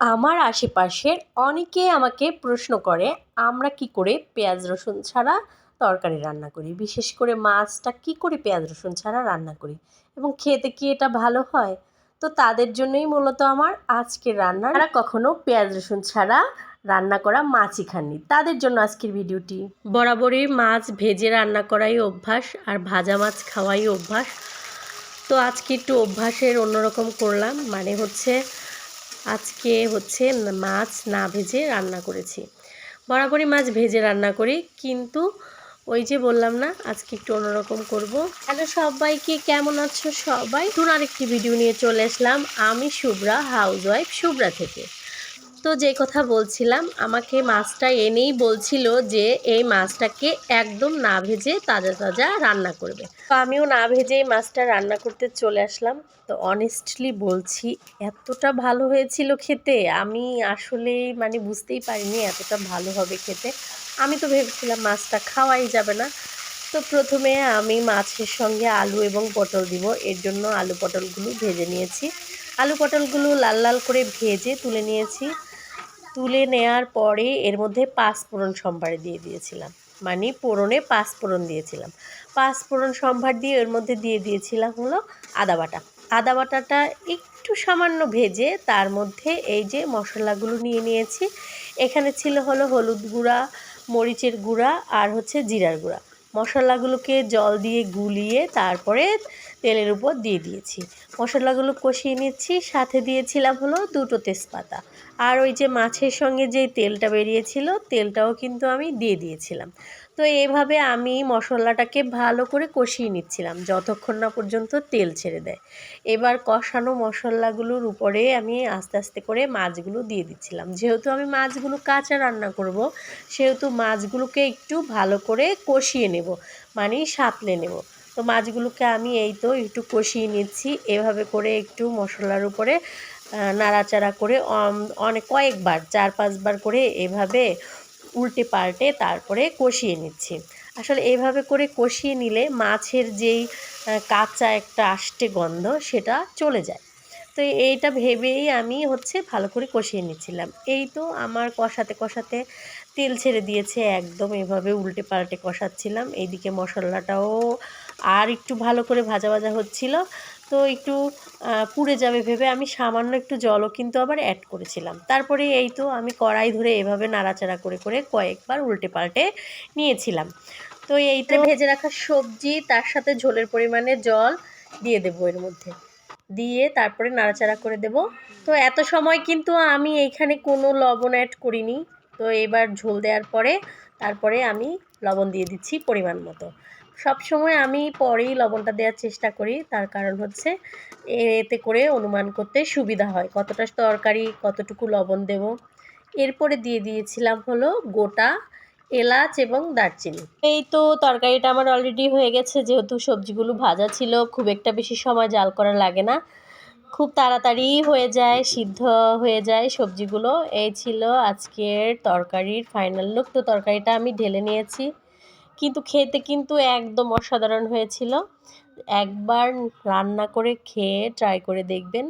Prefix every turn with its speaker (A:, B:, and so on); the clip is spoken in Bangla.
A: আমার আশেপাশের অনেকে আমাকে প্রশ্ন করে, আমরা কি করে পেঁয়াজ, রসুন ছাড়া তরকারি রান্না করি? বিশেষ করে মাছটা কি করে পেঁয়াজ, রসুন ছাড়া রান্না করি? এবং খেতে কি এটা ভালো হয়? তো তাদের জন্যই মূলত আমার আজকের রান্না তারা কখনো পেঁয়াজ, রসুন ছাড়া রান্না করা মাছই খাননি। তাদের জন্য আজকের ভিডিওটি। বরাবরই মাছ ভেজে রান্না করাই অভ্যাস আর ভাজা মাছ খাওয়াই অভ্যাস। তো আজকে একটু অভ্যাসের অন্যরকম করলাম মানে হচ্ছে আজকে হচ্ছে মাছ না ভেজে রান্না করেছি। বরাবরই মাছ ভেজে রান্না করি, কিন্তু ওই যে বললাম না, আজকে একটু অন্যরকম করব। হ্যালো সবাইকে, কেমন আছো সবাই? নতুন আরেকটি ভিডিও নিয়ে চলে আসলাম। আমি শুভ্রা হাউস ওয়াইফ শুভ্রা থেকে। তো যে কথা বলছিলাম, আমাকে মাছটা এনেই বলছিল যে এই মাছটাকে একদম না ভেজে তাজা তাজা রান্না করবে। তো আমিও না ভেজেই মাছটা রান্না করতে চলে আসলাম। তো অনেস্টলি বলছি, এতটা ভালো হয়েছিল খেতে, আমি আসলে মানে বুঝতেই পারিনি এতটা ভালো হবে খেতে। আমি তো ভেবেছিলাম মাছটা খাওয়াই যাবে না। তো প্রথমে আমি মাছের সঙ্গে আলু এবং পটল দিব, এর জন্য আলু পটলগুলো ভেজে নিয়েছি। আলু পটলগুলো লাল লাল করে ভেজে তুলে নিয়েছি। তুলে নেয়ার পরে এর মধ্যে পাঁচফোড়ন সম্ভার দিয়ে দিয়েছিলাম। মানে পোড়নে পাঁচফোড়ন দিয়েছিলাম। পাঁচফোড়ন সম্ভার দিয়ে এর মধ্যে দিয়ে দিয়েছিলাম হলো আদা বাটা। আদা বাটাটা একটু সামান্য ভেজে তার মধ্যে এই যে মশলাগুলো নিয়ে নিয়েছি। এখানে ছিল হলো হলুদ গুঁড়া, মরিচের গুঁড়া আর হচ্ছে জিরার গুঁড়া। মশলাগুলোকে জল দিয়ে গুলিয়ে তারপরে তেলের উপর দিয়ে দিয়েছি। মশলাগুলো কষিয়ে নিচ্ছি, সাথে দিয়েছিলাম হলো দুটো তেজপাতা। আর ওই যে মাছের সঙ্গে যে তেলটা বেরিয়েছিল, তেলটাও কিন্তু আমি দিয়ে দিয়েছিলাম। তো এভাবে আমি মশলাটাকে ভালো করে কষিয়ে নিচ্ছিলাম, যতক্ষণ না পর্যন্ত তেল ছেড়ে দেয়। এবার কষানো মশলাগুলোর উপরে আমি আস্তে আস্তে করে মাছগুলো দিয়ে দিচ্ছিলাম। যেহেতু আমি মাছগুলো কাঁচা রান্না করব, সেহেতু মাছগুলোকে একটু ভালো করে কষিয়ে নেব মানে সাঁতলে নেব। তো মাছগুলোকে আমি এই তো একটু কষিয়ে নিচ্ছি, এভাবে করে একটু মশলার উপরে নাড়াচাড়া করে অনেক কয়েকবার, চার পাঁচবার করে এভাবে উল্টে পাল্টে তারপরে কষিয়ে নিচ্ছি। আসলে এইভাবে করে কষিয়ে নিলে মাছের যেই কাঁচা একটা আষ্টে গন্ধ সেটা চলে যায়। তো এইটা ভেবেই আমি হচ্ছে ভালো করে কষিয়ে নিচ্ছিলাম। এই তো আমার কষাতে কষাতে তেল ছেড়ে দিয়েছে, একদম এভাবে উল্টে পাল্টে কষাচ্ছিলাম। এইদিকে মশলাটাও আর একটু ভালো করে ভাজা ভাজা হচ্ছিল। তো একটু পুড়ে যাবে ভেবে আমি সামান্য একটু জলও কিন্তু আবার অ্যাড করেছিলাম। তারপরে এই তো আমি কড়াই ধরে এভাবে নাড়াচাড়া করে করে কয়েকবার উল্টে পাল্টে নিয়েছিলাম। তো এইটা ভেজে রাখা সবজি তার সাথে ঝোলের পরিমাণে জল দিয়ে দেবো এর মধ্যে। দিয়ে তারপরে নাড়াচাড়া করে দেব। তো এত সময় কিন্তু আমি এইখানে কোনো লবণ অ্যাড করিনি। তো এবার ঝোল দেওয়ার পরে তারপরে আমি লবণ দিয়ে দিচ্ছি পরিমাণ মতো। সব সময় আমি পরেই লবণটা দেওয়ার চেষ্টা করি। তার কারণ হচ্ছে, এতে করে অনুমান করতে সুবিধা হয় কতটা তরকারি, কতটুকু লবণ দেব। এরপরে দিয়ে দিয়েছিলাম হলো গোটা, এলাচ এবং দারচিনি। এই তো তরকারিটা আমার অলরেডি হয়ে গেছে। যেহেতু সবজিগুলো ভাজা ছিল, খুব একটা বেশি সময় জাল করা লাগে না। খুব তাড়াতাড়ি হয়ে যায়, সিদ্ধ হয়ে যায় সবজিগুলো। এই ছিল আজকের তরকারির ফাইনাল লুক তো তরকারিটা আমি ঢেলে নিয়েছি। কিন্তু খেতে কিন্তু একদম অসাধারণ হয়েছিল। একবার রান্না করে খেয়ে ট্রাই করে দেখবেন।